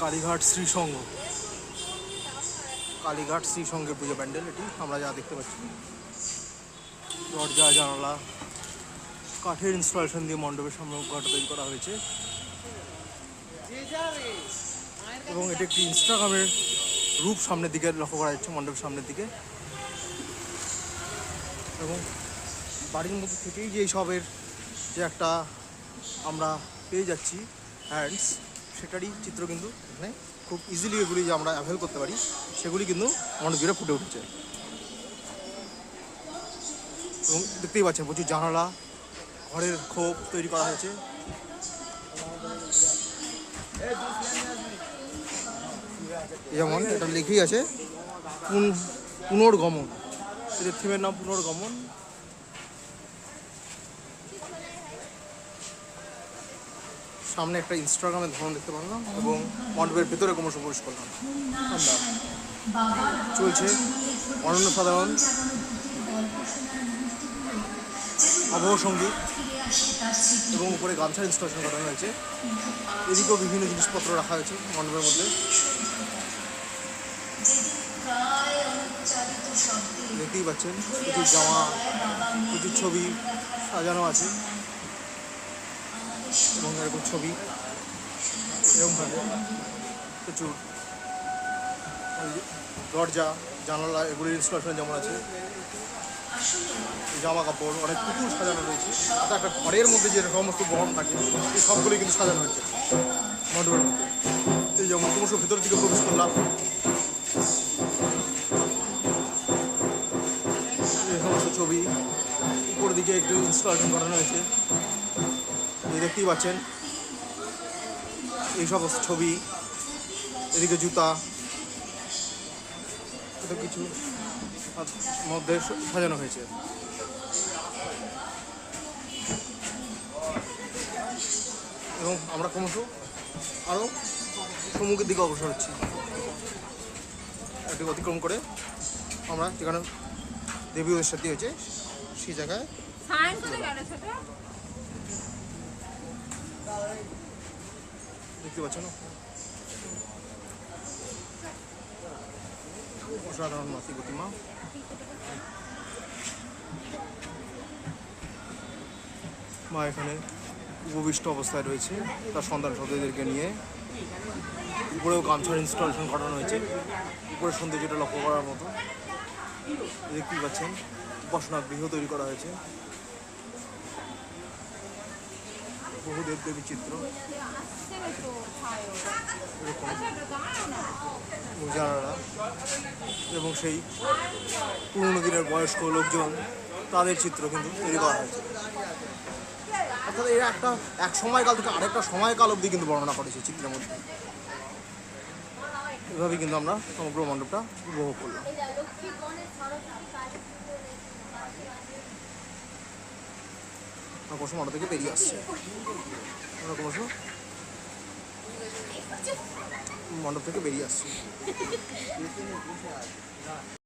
কালীঘাট শ্রীসংঘ কালীঘাট শ্রীসংঘের পুজো প্যান্ডেল, এটি আমরা যা দেখতে পাচ্ছি। দরজা, জানালা, কাঠের ইনস্টলেশন দিয়ে মণ্ডপের সামনে ঘরটা তৈরি করা হয়েছে। এবং এটি একটি ইনস্টাগ্রামের রূপ সামনের দিকে লক্ষ্য করা যাচ্ছে, মণ্ডপের সামনের দিকে। এবং বাড়ির মধ্যে থেকেই যে এইসবের যে একটা আমরা পেয়ে যাচ্ছি হ্যান্ডস সেটারই চিত্র কিন্তু এখানে খুব ইজিলি এগুলি যে আমরা অ্যাভেল করতে পারি, সেগুলি কিন্তু মনে জুড়ে ফুটে উঠেছে। এবং দেখতেই পাচ্ছেন প্রচুর জানালা, ঘরের খোপ তৈরি করা হয়েছে। যেমন এটা লিখেই আছে, পুন- পুনর্গমন। এদের থিমের নাম পুনর্গমন। সামনে একটা ইনস্টাগ্রামের ধরন দেখতে পারলাম এবং মণ্ডপের ভেতরে ক্রমশ প্রবেশ করলাম। আমরা চলছে অনন্য সাধারণ আবহ সংগীত এবং উপরে গামছার ইনস্টলেশন করা হয়েছে। এদিকেও বিভিন্ন জিনিসপত্র রাখা হয়েছে মণ্ডপের মধ্যে। দেখতেই পাচ্ছেন, প্রচুর জামা, প্রচুর ছবি সাজানো আছে। এবং এরকম ছবি। এরকমভাবে প্রচুর। দরজা, জানালা, এগুলির ইনস্টলেশন যেমন আছে। জামা কাপড় অনেক পুতুল সাজানো রয়েছে। একটা ঘরের মধ্যে যে সমস্ত বহন থাকে, এই সবগুলি কিন্তু সাজানো হয়েছে। মণ্ডপের মধ্যে। এই যেমন ক্রমশ ভেতর দিকে প্রবেশ করলাম। এই সমস্ত ছবি। উপর দিকে একটু ইনস্টলেশন করানো হয়েছে। দেখতেই পাচ্ছেন। এই সমস্ত ছবি, এদিকে জুতা, এত কিছু মধ্যে সাজানো হয়েছে। এবং আমরা ক্রমশ আরও সম্মুখের দিকে অগ্রসর হচ্ছি। এটি অতিক্রম করে আমরা যেখানে দেবী ওদের সাথে হয়েছে, সেই জায়গায় দেখতে পাচ্ছ না? অসাধারণ প্রতিমা। মা এখানে উপবিষ্ট অবস্থায় রয়েছে। তার সন্তান সন্তানদেরকে নিয়ে উপরেও গামছার ইনস্টলেশন করানো হয়েছে। উপরের সৌন্দর্যটা লক্ষ্য করার মতো। দেখতেই পাচ্ছেন উপাসনা গৃহ তৈরি করা হয়েছে। বহু দেব দেবী চিত্র এবং সেই পুরনো দিনের বয়স্ক লোকজন তাদের চিত্র কিন্তু তৈরি করা হয়েছে অর্থাৎ এরা একটা এক সময়কাল থেকে আরেকটা সময়কাল অবধি কিন্তু বর্ণনা করেছে চিত্রের মধ্যে এভাবেই কিন্তু আমরা সমগ্র মণ্ডপটা উপভোগ করলাম ক্রমশ মণ্ডপ থেকে বেরিয়ে আসছে। আমরা ক্রমশ মণ্ডপ থেকে বেরিয়ে আসছি।